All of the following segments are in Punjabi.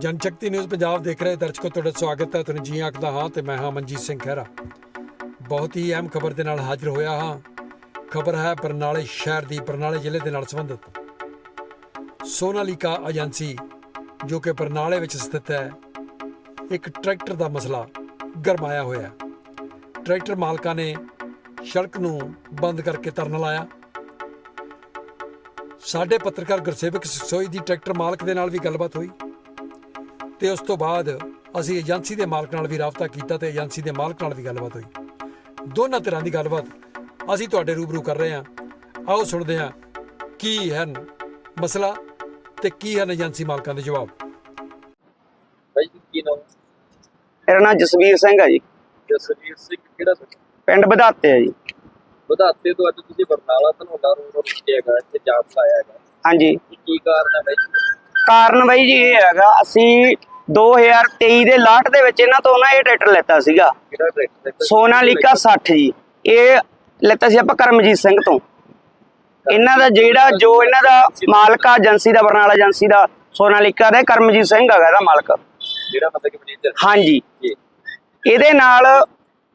ਜਨਸ਼ਕਤੀ ਨਿਊਜ਼ ਪੰਜਾਬ ਦੇਖ ਰਹੇ ਦਰਸ਼ਕੋ, ਤੁਹਾਡਾ ਸਵਾਗਤ ਹੈ। ਤੁਹਾਨੂੰ ਜੀ ਆਖਦਾ ਹਾਂ ਤੇ ਮੈਂ ਹਾਂ ਮਨਜੀਤ ਸਿੰਘ ਖਹਿਰਾ। ਬਹੁਤ ਹੀ ਅਹਿਮ ਖਬਰ ਦੇ ਨਾਲ ਹਾਜ਼ਰ ਹੋਇਆ ਹਾਂ। ਖਬਰ ਹੈ ਬਰਨਾਲੇ ਸ਼ਹਿਰ ਦੀ, ਬਰਨਾਲੇ ਜ਼ਿਲ੍ਹੇ ਦੇ ਨਾਲ ਸੰਬੰਧਿਤ। ਸੋਨਾਲੀਕਾ ਏਜੰਸੀ, ਜੋ ਕਿ ਬਰਨਾਲੇ ਵਿੱਚ ਸਥਿਤ ਹੈ, ਇੱਕ ਟਰੈਕਟਰ ਦਾ ਮਸਲਾ ਗਰਮਾਇਆ ਹੋਇਆ ਟਰੈਕਟਰ ਮਾਲਕਾਂ ਨੇ ਸੜਕ ਨੂੰ ਬੰਦ ਕਰਕੇ ਧਰਨਾ ਲਾਇਆ। ਸਾਡੇ ਪੱਤਰਕਾਰ ਗੁਰਸੇਵਕ ਸੋਈ ਦੀ ਟਰੈਕਟਰ ਮਾਲਕ ਦੇ ਨਾਲ ਵੀ ਗੱਲਬਾਤ ਹੋਈ। ਤੇ ਉਸ ਤੋਂ ਬਾਅਦ ਅਸੀਂ ਏਜੰਸੀ ਦੇ ਮਾਲਕ ਨਾਲ ਵੀ ਰਾਬਤਾ ਕੀਤਾ ਤੇ ਏਜੰਸੀ ਦੇ ਮਾਲਕ ਨਾਲ ਵੀ ਗੱਲਬਾਤ ਹੋਈ ਦੋਨਾਂ ਤਰ੍ਹਾਂ ਦੀ ਗੱਲਬਾਤ ਅਸੀਂ ਤੁਹਾਡੇ ਰੂਬਰੂ ਕਰ ਰਹੇ ਹਾਂ ਆਓ ਸੁਣਦੇ ਹਾਂ ਕੀ ਹੈ ਮਸਲਾ ਤੇ ਕੀ ਹਨ ਏਜੰਸੀ ਮਾਲਕਾਂ ਦੇ ਜਵਾਬ ਭਾਈ ਜੀ ਕੀ ਨਾਮ ਮੇਰਾ ਨਾਮ ਜਸਵੀਰ ਸਿੰਘ ਹੈ ਜੀ ਜਸਵੀਰ ਸਿੰਘ ਕਿਹੜਾ ਪਿੰਡ? ਪਿੰਡ ਵਧਾਤੇ ਹੈ ਜੀ ਵਧਾਤੇ ਤੋਂ ਅੱਜ ਤੁਸੀਂ ਬਰਨਾਲਾ ਧਨੋਟਾ ਰੋਡ ਰੁਕਿਆ ਹੈਗਾ ਇੱਥੇ ਜਾਮ ਲਾਇਆ ਹੈਗਾ ਹਾਂਜੀ ਕੀ ਕੀ ਕਾਰਨ ਹੈ ਭਾਈ ਕਾਰਨ ਬਾਈ ਜੀ ਇਹ ਹੈਗਾ ਅਸੀਂ 2023 ਦੇ ਲਾਟ ਦੇ ਵਿੱਚ ਇਹਨਾਂ ਤੋਂ ਨਾ ਇਹ ਟਰੈਕਟਰ ਲੈਤਾ ਸੀਗਾ। ਕਿਹੜਾ ਟਰੈਕਟਰ ਹੈ? ਸੋਨਾਲੀਕਾ 60 ਜੀ। ਇਹ ਲੈਤਾ ਸੀ ਆਪਾਂ ਕਰਮਜੀਤ ਸਿੰਘ ਤੋਂ। ਇਹਨਾਂ ਦਾ ਜਿਹੜਾ ਜੋ ਇਹਨਾਂ ਦਾ ਮਾਲਕ ਆ ਏਜੰਸੀ ਦਾ ਬਰਨਾਲਾ ਏਜੰਸੀ ਦਾ ਸੋਨਾਲੀਕਾ ਦਾ ਇਹ ਕਰਮਜੀਤ ਸਿੰਘ ਹੈਗਾ ਇਹਦਾ ਮਾਲਕ। ਜਿਹੜਾ ਮਤਲਬ ਕਿ ਮੈਨੇਜਰ ਹਾਂਜੀ। ਇਹਦੇ ਨਾਲ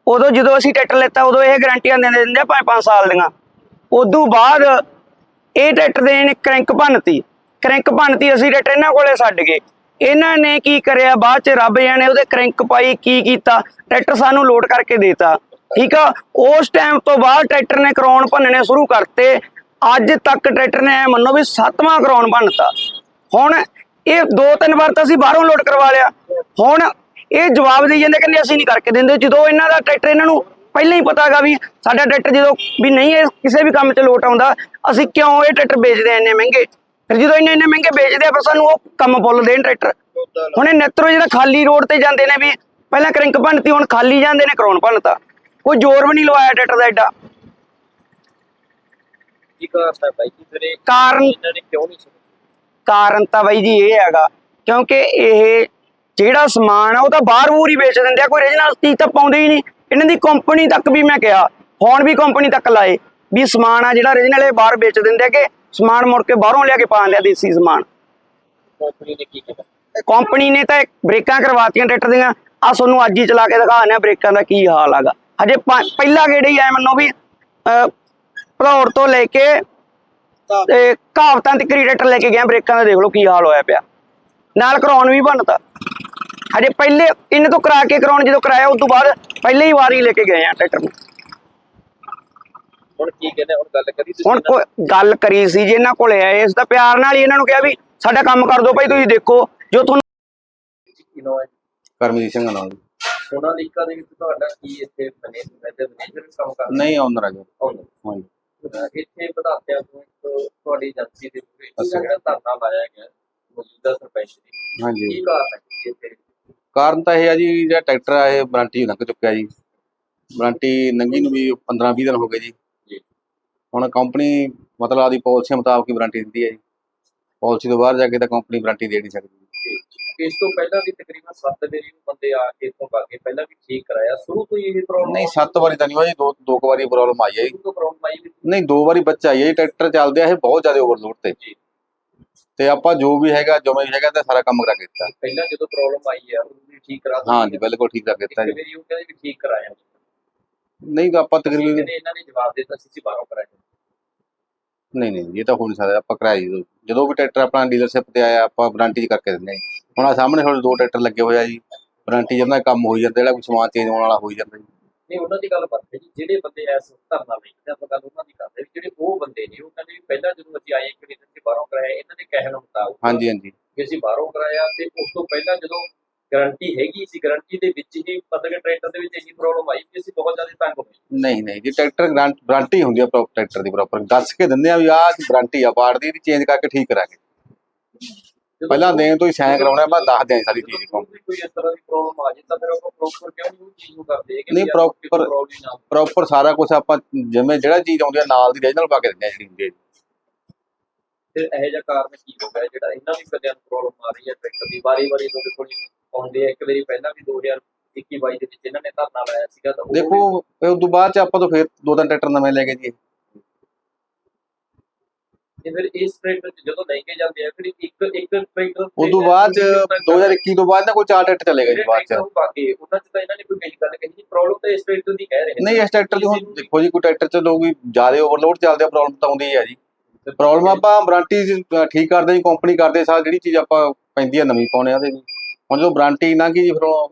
ਉਦੋਂ ਜਦੋਂ ਅਸੀਂ ਟਰੈਕਟਰ ਲੈਤਾ ਉਦੋਂ ਇਹ ਗਾਰੰਟੀਆਂ ਦਿੰਦੇ ਦਿੰਦੇ 5-5 ਸਾਲ ਦੀਆਂ। ਉਦੋਂ ਬਾਅਦ ਇਹ ਟਰੈਕਟਰ ਦੇ ਨੇ ਕ੍ਰੈਂਕ ਭੰਨਤੀ। ਕ੍ਰੈਂਕ ਭੰਨਤੀ ਅਸੀਂ ਟਰੈਕਟਰ ਇਹਨਾਂ ਕੋਲੇ ਛੱਡ ਗਏ। ਇਹਨਾਂ ਨੇ ਕੀ ਕਰਿਆ? ਬਾਅਦ ਚ ਰੱਬ ਜਾਣੇ ਉਹਦੇ ਕ੍ਰੈਂਕ ਪਾਈ, ਕੀ ਕੀਤਾ? ਟਰੈਕਟਰ ਸਾਨੂੰ ਲੋਡ ਕਰਕੇ ਦੇਤਾ। ਠੀਕ ਆ? ਉਸ ਟਾਈਮ ਤੋਂ ਬਾਅਦ ਟਰੈਕਟਰ ਨੇ ਕਰਾਉਣ ਭੰਨਣੇ ਸ਼ੁਰੂ ਕਰਤੇ। ਅੱਜ ਤੱਕ ਟਰੈਕਟਰ ਨੇ ਐਂ ਮੰਨੋ ਵੀ ਸੱਤਵਾਂ ਕਰਾਉਣ ਬਣਤਾ ਹੁਣ ਇਹ ਦੋ ਤਿੰਨ ਵਾਰ ਤਾਂ ਅਸੀਂ ਬਾਹਰੋਂ ਲੋਡ ਕਰਵਾ ਲਿਆ। ਹੁਣ ਇਹ ਜਵਾਬ ਦੇ ਜਾਂਦੇ ਕਹਿੰਦੇ ਅਸੀਂ ਨਹੀਂ ਕਰਕੇ ਦਿੰਦੇ। ਜਦੋਂ ਇਹਨਾਂ ਦਾ ਟਰੈਕਟਰ ਇਹਨਾਂ ਨੂੰ ਪਹਿਲਾਂ ਹੀ ਪਤਾ ਹੈਗਾ ਵੀ ਸਾਡਾ ਟਰੈਕਟਰ ਜਦੋਂ ਵੀ ਨਹੀਂ ਇਹ ਕਿਸੇ ਵੀ ਕੰਮ 'ਚ ਲੋਟ ਆਉਂਦਾ, ਅਸੀਂ ਕਿਉਂ ਇਹ ਟਰੈਕਟਰ ਵੇਚਦੇ ਆ ਇੰਨੇ ਮਹਿੰਗੇ? ਫਿਰ ਜਦੋਂ ਇੰਨੇ ਇੰਨੇ ਮਹਿੰਗੇ ਵੇਚਦੇ ਆ ਫਿਰ ਸਾਨੂੰ ਉਹ ਕੰਮ ਫੁੱਲ ਦੇਣ ਟਰੈਕਟਰ। ਹੁਣ ਇਹ ਨੈਤਰੋ ਜਿਹੜਾ ਖਾਲੀ ਰੋਡ ਤੇ ਜਾਂਦੇ ਨੇ ਵੀ ਪਹਿਲਾਂ ਕਰਿੰਕ ਭੰਨਤੀ ਹੁਣ ਖਾਲੀ ਜਾਂਦੇ ਨੇ ਕਰਾਉਣ ਭੰਨਤਾ। ਕੋਈ ਜ਼ੋਰ ਵੀ ਨਹੀਂ ਲਵਾਇਆ ਟਰੈਕਟਰ ਦਾ ਐਡਾ। ਕੀ ਕਾਰਨ ਹੈ ਭਾਈ ਜੀ ਫਿਰ ਇਹ? ਕਾਰਨ ਇਹਨਾਂ ਨੇ ਕਿਉਂ ਨਹੀਂ ਸੁਣੀ ਕਾਰਨ ਤਾਂ ਬਾਈ ਜੀ ਇਹ ਹੈਗਾ ਕਿਉਂਕਿ ਇਹ ਜਿਹੜਾ ਸਮਾਨ ਆ ਉਹ ਤਾਂ ਬਾਹਰ ਬੂਰ ਹੀ ਵੇਚ ਦਿੰਦੇ ਆ ਕੋਈ ਰੀਜਨਲ ਚੀਜ਼ ਤਾਂ ਪਾਉਂਦੇ ਹੀ ਨਹੀਂ। ਇਹਨਾਂ ਦੀ ਕੰਪਨੀ ਤੱਕ ਵੀ ਮੈਂ ਕਿਹਾ ਹੁਣ ਵੀ ਕੰਪਨੀ ਤੱਕ ਲਾਏ ਵੀ ਸਮਾਨ ਆ ਜਿਹੜਾ ਰੀਜਨਲ ਇਹ ਬਾਹਰ ਵੇਚ ਦਿੰਦੇ ਆ ਕਿ ਸਮਾਨ ਮੁੜ ਕੇ ਬਾਹਰੋਂ ਲਿਆ ਕੇ ਪਾ ਦਿੰਦੇ ਆ ਦੇਸੀ ਸਮਾਨ। ਕੰਪਨੀ ਨੇ ਕੀ ਕੀਤਾ? ਕੰਪਨੀ ਨੇ ਤਾਂ ਬ੍ਰੇਕਾਂ ਕਰਵਾਤੀਆਂ ਟਰੈਕਟਰ ਦੀਆਂ। ਆ ਤੁਹਾਨੂੰ ਅੱਜ ਹੀ ਚਲਾ ਕੇ ਦਿਖਾਉਂਦੇ ਆ ਬ੍ਰੇਕਾਂ ਦਾ ਕੀ ਹਾਲ ਹੈਗਾ। ਹਜੇ ਪਹਿਲਾ ਗੇੜ ਹੀ ਆਇਆ ਮੰਨੋ ਵੀ ਭਦੌੜ ਤੋਂ ਲੈ ਕੇ ਤੇ ਕਹਾਵਤਾਂ ਤੱਕ ਟਰੈਕਟਰ ਲੈ ਕੇ ਗਿਆ। ਬ੍ਰੇਕਾਂ ਦਾ ਦੇਖ ਲਓ ਕੀ ਹਾਲ ਹੋਇਆ ਪਿਆ। ਨਾਲ ਕਰਾਉਣ ਵੀ ਬਣਤਾ। ਹਜੇ ਪਹਿਲੇ ਇਹਨੇ ਤੋਂ ਕਰਾ ਕੇ ਕਰਾਉਣ ਜਦੋਂ ਕਰਾਇਆ ਉਸ ਤੋਂ ਬਾਅਦ ਪਹਿਲੇ ਹੀ ਵਾਰੀ ਲੈ ਕੇ ਗਏ ਆ ਟਰੈਕਟਰ ਨੂੰ। ਹੁਣ ਕੀ ਕਹਿੰਦੇ ਹੁਣ ਗੱਲ ਕਰੀ ਤੁਸੀਂ ਹੁਣ ਇਹਨਾਂ ਕੋਈ ਗੱਲ ਕਰੀ ਸੀ ਜੀ ਇਹਨਾਂ ਕੋਲੇ ਆਏ ਇਸ ਦਾ ਪਿਆਰ ਨਾਲ ਹੀ ਇਹਨਾਂ ਨੂੰ ਕਿਹਾ ਵੀ ਸਾਡਾ ਕੰਮ ਕਰ ਦਿਓ ਭਾਈ ਤੁਸੀਂ ਦੇਖੋ ਜੋ ਤੁਹਾਨੂੰ? ਕੀ ਹੈ ਕਰਮਜੀਤ ਸਿੰਘ ਨਾਲ ਸੋਨਾਲੀਕਾ ਦੇ ਵਿੱਚ ਤੁਹਾਡਾ ਕੀ ਇੱਥੇ ਮੈਨੇਜਰ ਮੈਨੇਜਰ ਕੰਮ ਕਰਦਾ? ਨਹੀਂ ਆਉਂਦਾ ਜੀ। ਆਉਂਦਾ ਹਾਂਜੀ ਇੱਥੇ ਵਧਾਤਿਆਂ ਤੋਂ ਇੱਕ ਤੁਹਾਡੀ ਏਜੰਸੀ ਦੇ ਪੂਰੇ। ਜਿਹੜਾ ਧਰਨਾ ਲਾਇਆ ਗਿਆ ਮੌਜੂਦਾ ਸਰਪੰਚ ਦੀ। ਕੀ ਹਾਂਜੀ ਕਾਰਨ ਹੈ ਇੱਥੇ? ਕਾਰਨ ਤਾਂ ਇਹ ਆ ਜੀ ਜਿਹੜਾ ਟਰੈਕਟਰ ਆ ਇਹ ਵਾਰੰਟੀ ਲੰਘ ਚੁੱਕਿਆ ਜੀ। ਵਾਰੰਟੀ ਲੰਘੀ ਨੂੰ ਵੀ 15 20 ਦਿਨ ਹੋ ਗਏ ਜੀ। ਹੁਣ ਕੰਪਨੀ ਮਤਲਬ ਆਦੀ ਪਾਲਿਸੀ ਮੁਤਾਬਕ ਹੀ ਵਾਰੰਟੀ ਦਿੰਦੀ ਹੈ ਜੀ। ਪਾਲਿਸੀ ਤੋਂ ਬਾਹਰ ਜਾ ਕੇ ਤਾਂ ਕੰਪਨੀ ਵਾਰੰਟੀ ਦੇ ਨਹੀਂ ਸਕਦੀ। ਇਸ ਤੋਂ ਪਹਿਲਾਂ ਵੀ ਤਕਰੀਬਨ 7 ਵਾਰੀ ਬੰਦੇ ਆ ਕੇ ਇੱਥੋਂ ਭਾਗੇ ਪਹਿਲਾਂ ਵੀ ਠੀਕ ਕਰਾਇਆ। ਸ਼ੁਰੂ ਤੋਂ ਹੀ ਇਹ ਪ੍ਰੋਬਲਮ ਨਹੀਂ ਸੱਤ ਵਾਰੀ ਤਾਂ ਨਹੀਂ ਹੋਈ ਦੋ ਦੋ ਵਾਰੀ ਪ੍ਰੋਬਲਮ ਆਈ ਹੈ ਨਹੀਂ। ਦੋ ਵਾਰੀ ਬੱਚਾ ਆਈ ਹੈ ਟਰੈਕਟਰ ਚੱਲਦੇ ਆ ਇਹ ਬਹੁਤ ਜ਼ਿਆਦਾ ਓਵਰਲੋਡ ਤੇ। ਜੀ। ਤੇ ਆਪਾਂ ਜੋ ਵੀ ਹੈਗਾ ਜਿਵੇਂ ਹੈਗਾ ਤੇ ਸਾਰਾ ਕੰਮ ਕਰਾ ਕੇ ਦਿੱਤਾ। ਪਹਿਲਾਂ ਜਦੋਂ ਪ੍ਰੋਬਲਮ ਆਈ ਹੈ ਉਹ ਵੀ ਠੀਕ ਕਰਾ ਦਿੱਤੀ। ਹਾਂ ਜੀ ਬਿਲਕੁਲ ਠੀਕ ਕਰ ਦਿੱਤਾ ਜੀ। ਵਾਰੀ ਉਹ ਕਹਿੰਦੇ ਵੀ ਠੀਕ ਕਰਾਇਆ। ਨਹੀਂ ਤਾਂ ਆਪਾਂ ਤਕਰੀਬਨ ਕਹਿੰਦੇ ਇਹਨਾਂ ਨੇ ਜਵਾਬ ਦਿੱਤਾ ਸੀ ਅਸੀਂ ਬਾਹਰੋਂ ਕਰਾਇਆ ਨਹੀਂ ਨਹੀਂ ਇਹ ਤਾਂ ਹੋ ਨਹੀਂ ਸਕਦਾ ਆਪਾਂ ਜੀ ਜਦੋਂ ਵੀ ਟਰੈਕਟਰ ਆਪਣਾ ਡੀਲਰਸ਼ਿਪ ਤੇ ਆਇਆ ਆਪਾਂ ਵਾਰੰਟੀ ਕਰਕੇ ਦਿੰਦੇ ਹਾਂ। ਹੁਣ ਆ ਸਾਹਮਣੇ ਤੁਹਾਡੇ ਦੋ ਟਰੈਕਟਰ ਲੱਗੇ ਹੋਏ ਆ ਜੀ। ਵਾਰੰਟੀ ਜਦੋਂ ਕੰਮ ਹੋਈ ਜਾਂਦਾ ਜਿਹੜਾ ਕੋਈ ਸਮਾਨ ਚੇਂਜ ਹੋਣ ਵਾਲਾ ਹੋਈ ਜਾਂਦਾ ਜੀ। ਨਹੀਂ ਉਹਨਾਂ ਦੀ ਗੱਲ ਕਰਦੇ ਜੀ। ਜਿਹੜੇ ਬੰਦੇ ਐਸ ਧਰਨਾ ਵੇਚਦੇ ਆਪਾਂ ਗੱਲ ਉਹਨਾਂ ਦੀ ਕਰਦੇ ਵੀ ਜਿਹੜੇ ਉਹ ਬੰਦੇ ਨੇ ਉਹ ਕਹਿੰਦੇ ਵੀ ਪਹਿਲਾਂ ਜਦੋਂ ਅਸੀਂ ਆਏ ਇੱਕ ਦਿਨ ਅਸੀਂ ਬਾਹਰੋਂ ਕਰਾਇਆ ਇਹਨਾਂ ਦੇ ਕਹਿਣ ਮੁਤਾਬਕ ਹਾਂਜੀ ਹਾਂਜੀ। ਕਿ ਅਸੀਂ ਬਾਹਰੋਂ ਕਰਾਇਆ ਤੇ ਉਸ ਤੋਂ ਪਹਿਲਾਂ ਜਦੋਂ ਗਾਰੰਟੀ ਹੈਗੀ ਸੀ ਗਾਰੰਟੀ ਦੇ ਵਿੱਚ ਹੀ ਮਤਲਬ ਕਿ ਟਰੈਕਟਰ ਦੇ ਵਿੱਚ ਇੰਨੀ ਪ੍ਰੋਬਲਮ ਆਈ ਕਿ ਅਸੀਂ ਬਹੁਤ ਜ਼ਿਆਦਾ ਤੰਗ ਹੋਏ ਨਹੀਂ ਨਹੀਂ ਜੀ ਟਰੈਕਟਰ ਵਾਰੰਟੀ ਹੁੰਦੀ ਆ ਪ੍ਰੋਪਰ ਟਰੈਕਟਰ ਦੀ ਪ੍ਰੋਪਰ ਦੱਸ ਕੇ ਦਿੰਦੇ ਆ ਵੀ ਆਹ ਵਾਰੰਟੀ ਆ ਪਾੜ ਦੀ ਇਹਦੀ ਚੇਂਜ ਕਰਕੇ ਠੀਕ ਕਰਾਂਗੇ। ਪਹਿਲਾਂ ਦੇਣ ਤੋਂ ਹੀ ਸਾਈਨ ਕਰਾਉਣਾ ਮੈਂ ਦੱਸ ਦਿਆਂ ਸਾਰੀ ਚੀਜ਼ ਨੂੰ। ਕੋਈ ਇਸ ਤਰ੍ਹਾਂ ਦੀ ਪ੍ਰੋਬਲਮ ਆ ਜੇ ਤਾਂ ਫਿਰ ਆਪਾਂ ਪ੍ਰੋਪਰ ਕਿਉਂ ਨਹੀਂ ਉਹ ਚੀਜ਼ ਨੂੰ ਕਰਦੇ ਨਹੀਂ, ਹੋਵੇ। ਪ੍ਰੋਪਰ ਸਾਰਾ ਕੁਝ ਆਪਾਂ ਜਿਵੇਂ ਜਿਹੜਾ ਚੀਜ਼ ਆਉਂਦੀ ਆ ਨਾਲ ਦੀ ਰੀਜਨਲ ਪਾ ਕੇ ਦਿੰਦੇ ਆ ਜਿਹੜੀ ਹੁੰਦੀ ਹੈ। ਫਿਰ ਇਹੋ ਜਿਹਾ ਕਾਰਨ ਕੀ ਹੋ ਗਿਆ ਜਿਹੜਾ ਇਹਨਾਂ ਬੰਦਿਆਂ ਨੂੰ ਪ੍ਰੋਬਲਮ ਆ ਰਹੀ ਹੈ ਟਰੈਕਟਰ ਦੀ? ਵਾਰੀ ਵਾਰੀ ਤੁਹਾਡੇ ਕੋਲ ਆਉਂਦੇ ਆ ਇੱਕ ਵਾਰੀ ਪਹਿਲਾਂ ਵੀ 2021 22 ਦੇ ਵਿੱਚ ਇਹਨਾਂ ਨੇ ਧਰਨਾ ਲਾਇਆ ਸੀਗਾ ਤਾਂ ਉਹ ਦੇਖੋ ਉਸ ਤੋਂ ਬਾਅਦ ਚ ਆਪਾਂ ਤੋਂ ਫਿਰ ਦੋ ਤਿੰਨ ਟਰੈਕਟਰ ਨਵੇਂ ਲੈ ਕੇ ਜੀ ਤੇ ਫਿਰ ਇਸ ਟਰੈਕਟਰ ਚ ਜਦੋਂ ਲੈ ਕੇ ਜਾਂਦੇ ਆ ਫਿਰ ਇੱਕ ਇੱਕ ਟਰੈਕਟਰ ਉਦੋਂ ਬਾਅਦ ਚ 2021 ਤੋਂ ਬਾਅਦ ਨਾ ਕੋਈ ਚਾਰ ਟਰੈਕਟਰ ਚਲੇ ਗਏ ਜੀ ਬਾਅਦ ਚ। ਬਾਕੀ ਉਹਨਾਂ ਚ ਤਾਂ ਇਹਨਾਂ ਨੇ ਕੋਈ ਮੇਰੀ ਗੱਲ ਕਹੀ ਪ੍ਰੋਬਲਮ ਤਾਂ ਇਸ ਟਰੈਕਟਰ ਦੀ ਕਹਿ ਰਹੇ। ਨੇ ਨਹੀਂ ਇਸ ਟਰੈਕਟਰ ਦੀ ਹੁਣ ਦੇਖੋ ਜੀ ਕੋਈ ਟਰੈਕਟਰ ਚ ਲੋਕ ਵੀ ਜ਼ਿਆਦਾ ਓਵਰਲੋਡ ਚੱਲਦੇ ਆ ਪ੍ਰੋਬਲਮ ਤਾਂ ਆਉਂਦੀ ਹੈ ਜੀ। ਪ੍ਰੋਬਲਮ ਆਪਾਂ ਵਾਰੰਟੀ ਠੀਕ ਕਰਦੇ ਜੀ ਕੰਪਨੀ ਕਰਦੇ ਸਾਰ ਜਿਹੜੀ ਚੀਜ਼ ਆਪਾਂ ਪੈਂਦੀ ਆ ਨਵੀਂ ਪਾਉਣੇ ਆ ਉਹਦੇ ਜੀ। ਹੁਣ ਜਦੋਂ ਵਾਰੰਟੀ ਨਾ ਕੀ ਜੀ ਫਿਰ ਉਹ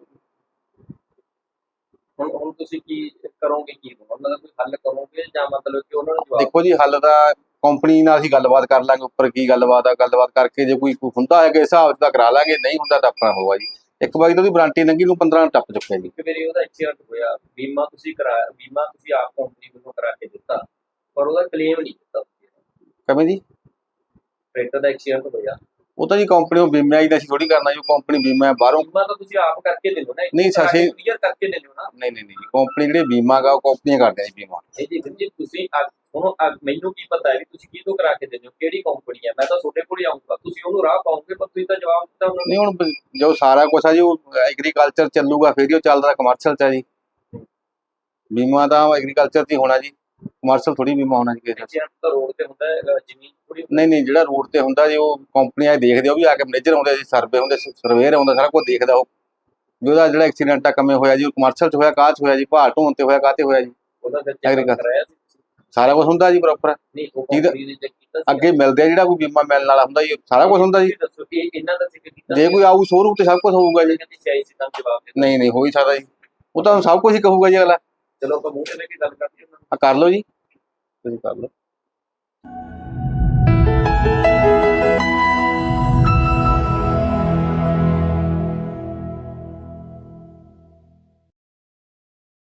ਹੁਣ ਹੁਣ ਤੁਸੀਂ ਕੀ ਕਰੋਗੇ ਕੀ? ਉਹਨਾਂ ਦਾ ਕੋਈ ਹੱਲ ਕਰੋਗੇ ਜਾਂ ਮਤਲਬ ਕਿ ਉਹਨਾਂ ਨੂੰ ਜਵਾਬ ਦੇਖੋ ਜੀ ਹੱਲ ਤਾਂ ਕੰਪਨੀ ਨਾਲ ਅਸੀਂ ਗੱਲਬਾਤ ਕਰ ਲਾਂਗੇ ਉੱਪਰ ਕੀ ਗੱਲਬਾਤ ਆ ਗੱਲਬਾਤ ਕਰਕੇ ਜੇ ਕੋਈ ਹੁੰਦਾ ਹੈ ਕਿ ਹਿਸਾਬ ਤਾਂ ਕਰਾ ਲਾਂਗੇ ਨਹੀਂ ਹੁੰਦਾ ਤਾਂ ਆਪਣਾ ਹੋਊਗਾ ਜੀ। ਇੱਕ ਵਾਰੀ ਤਾਂ ਉਹਦੀ ਵਾਰੰਟੀ ਲੰਘੀ ਨੂੰ 15 ਟੱਪ ਚੁੱਕਿਆ ਜੀ। ਇੱਕ ਵਾਰੀ ਉਹਦਾ ਐਕਸੀਡੈਂਟ ਹੋਇਆ ਬੀਮਾ ਤੁਸੀਂ ਕਰਾਇਆ ਬੀਮਾ ਤੁਸੀਂ ਆਪ ਕੰਪਨੀ ਵੱਲੋਂ ਕਰਾ ਕੇ ਦਿੱਤਾ ਪਰ ਉਹਦਾ ਕਲੇਮ ਨਹੀਂ ਦਿੱਤਾ ਕਿਵੇਂ ਜੀ? ਟਰੈਕਟਰ ਦਾ ਐਕਸੀਡੈਂਟ ਹੋਇਆ। ਉਹ ਤਾਂ ਜੀ ਕੰਪਨੀ ਉਹ ਬੀਮਾ ਹੀ ਦਾ ਅਸੀਂ ਥੋੜੀ ਕਰਨਾ ਜੀ ਕੰਪਨੀ ਬੀਮਾ ਹੈ ਬਾਹਰੋਂ। ਬੀਮਾ ਤਾਂ ਤੁਸੀਂ ਆਪ ਕਰਕੇ ਦਿੰਦੇ ਹੋ ਨਾ ਨਹੀਂ, ਅਸੀਂ- ਕਲੀਅਰ ਕਰਕੇ ਦਿੰਦੇ ਹੋ ਨਾ। ਨਹੀਂ ਨਹੀਂ ਨਹੀਂ ਕੰਪਨੀ ਜਿਹੜੇ ਬੀਮਾ ਗਾ ਉਹ ਕੰਪਨੀਆਂ ਕਰਦੇ ਆ ਜੀ ਬੀਮਾ। ਇਹ ਜੀ ਜੀ ਤੁਸੀਂ ਅੱਜ- ਹੁਣ ਅੱਜ ਮੈਨੂੰ ਕੀ ਪਤਾ ਹੈ ਵੀ ਤੁਸੀਂ ਕੀ ਤੋਂ ਕਰਾ ਕੇ ਦਿੰਦੇ ਹੋ ਕਿਹੜੀ ਕੰਪਨੀ ਹੈ? ਮੈਂ ਤਾਂ ਤੁਹਾਡੇ ਕੋਲ ਹੀ ਆਉਂਗਾ ਤੁਸੀਂ ਉਹਨੂੰ ਰਾਹ ਪਾਉਂਗੇ ਪਰ ਤੁਸੀਂ ਤਾਂ ਜਵਾਬ ਦਿੱਤਾ ਉਹਨਾਂ ਨੂੰ। ਨਹੀਂ ਹੁਣ ਬ- ਜੋ ਸਾਰਾ ਕੁਝ ਆ ਜੀ ਉਹ ਐਗਰੀਕਲਚਰ ਚੱਲੂਗਾ ਫਿਰ ਹੀ ਉਹ ਚੱਲਦਾ ਕਮਰਸ਼ੀਅਲ ਚ ਆ ਜੀ। ਬੀਮਾ ਤਾਂ ਐਗਰੀਕਲਚਰ 'ਚ ਹੀ ਹੋਣਾ ਜੀ। ਕਮਰਸ਼ੀਅਲ ਥੋੜੀ ਬੀਮਾ ਹੋਣਾ ਜੀ ਕਿਸੇ ਦਾ। ਐਕਸੀਡੈਂਟ ਤਾਂ ਰੋਡ ਤੇ ਹੁੰਦਾ ਹੈ ਅਹ ਜ਼ਮੀਨ ਥੋੜੀ ਨਹੀਂ ਨਹੀਂ ਜਿਹੜਾ ਰੋਡ ਤੇ ਹੁੰਦਾ ਜੀ ਉਹ ਕੰਪਨੀਆਂ ਦੇਖਦੇ ਆ, ਉਹ ਵੀ ਆ ਕੇ ਮੈਨੇਜਰ ਆਉਂਦੇ ਜੀ ਸਰਵੇ ਹੁੰਦੇ ਸਰਵੇਅਰ ਆਉਂਦਾ ਸਾਰਾ ਕੁਝ ਦੇਖਦਾ ਉਹ। ਵੀ ਉਹਦਾ ਜਿਹੜਾ ਐਕਸੀਡੈਂਟ ਆ ਕਮੇ ਹੋਇਆ ਜੀ ਉਹ ਚ ਹੋਇਆ ਕਾਹ ਚ ਹੋਇਆ ਜੀ ਭਾਰ ਢੋਣ ਤੇ ਹੋਇਆ ਕਾਹ ਤੇ ਹੋਇਆ ਜੀ। ਉਹਦਾ ਫਿਰ Agriculture। ਚੈੱਕ ਕਰਾਇਆ ਸੀ ਤੁਸੀਂ? ਸਾਰਾ ਕੁਝ ਹੁੰਦਾ ਜੀ ਪ੍ਰੋਪਰ ਨਹੀਂ ਉਹ ਜਿਹਦਾ- ਕੰਪਨੀ ਨੇ ਚੈੱਕ ਕੀਤਾ ਸੀ? ਅੱਗੇ ਮਿਲਦੇ ਆ ਜਿਹੜਾ ਕੋਈ ਬੀਮਾ ਮਿਲਣ ਵਾਲਾ ਹੁੰਦਾ ਜੀ ਸਾਰਾ ਕੁਝ ਹੁੰਦਾ ਜੀ। ਤੁਸੀਂ ਦੱਸੋ ਕਿ ਇਹਨਾਂ ਦਾ ਚੈੱਕ ਕੀਤਾ ਜੇ ਕੋਈ ਆਊ ਸ਼ੋਰੂਮ ਤੇ ਸਭ ਕੁਝ ਹੋਊਗਾ ਜੀ। ਕਹਿੰਦੇ ਚਾਹੀ ਸੀ ਤਾਂ ਜਵਾਬ ਦੇ ਨਹੀਂ ਨਹੀਂ ਹੋ ਹੀ ਸਕਦਾ ਜੀ। ਉਹ ਤਾਂ ਸਭ ਕੁਝ ਹੀ ਕਹੂਗਾ ਜੀ ਅਗਲਾ। ਚਲੋ ਆਪਾਂ ਮੂੰਹ ਤੇ ਲੈ ਕੇ ਗੱਲ ਕਰਦੇ ਹਾਂ ਆ ਕਰ ਲਓ ਜੀ। ਤੁਸੀਂ ਕਰ ਲਓ।